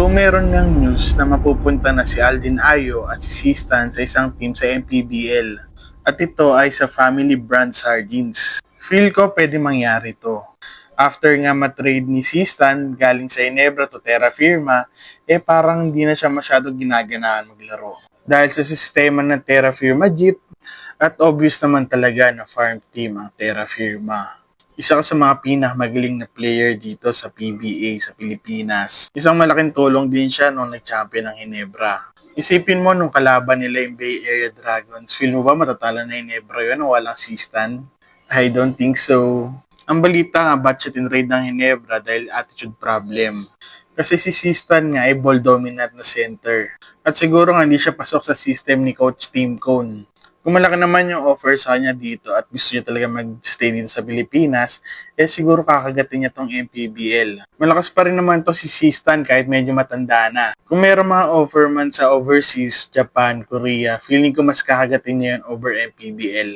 So meron ngang news na mapupunta na si Aldin Ayo at si Sistan sa isang team sa MPBL. At ito ay sa Family Brand Sardines. Feel ko pwede mangyari to. After nga matrade ni Sistan galing sa Inebra to Terra Firma, eh parang hindi na siya masyado ginaganahan maglaro. Dahil sa sistema ng Terra Firma Jeep, at obvious naman talaga na farm team ang Terra Firma isa ka sa mga pinakamagaling na player dito sa PBA sa Pilipinas. Isang malaking tulong din siya nung nag-champion ng Hinebra. Isipin mo nung kalaban nila yung Bay Area Dragons, feel mo ba matatalo na Hinebra yun o walang sistan? I don't think so. Ang balita nga, ba't siya tinrade ng Hinebra dahil attitude problem. Kasi si Sistan nga ay ball dominant na center. At siguro nga hindi siya pasok sa system ni Coach Tim Cone kung malaki naman yung offer sa kanya dito at gusto niya talaga mag-stay dito sa Pilipinas, eh siguro kakagatin niya tong MPBL. Malakas pa rin naman to si Sistan kahit medyo matanda na. Kung meron mga offer man sa overseas, Japan, Korea, feeling ko mas kakagatin niya yun over MPBL.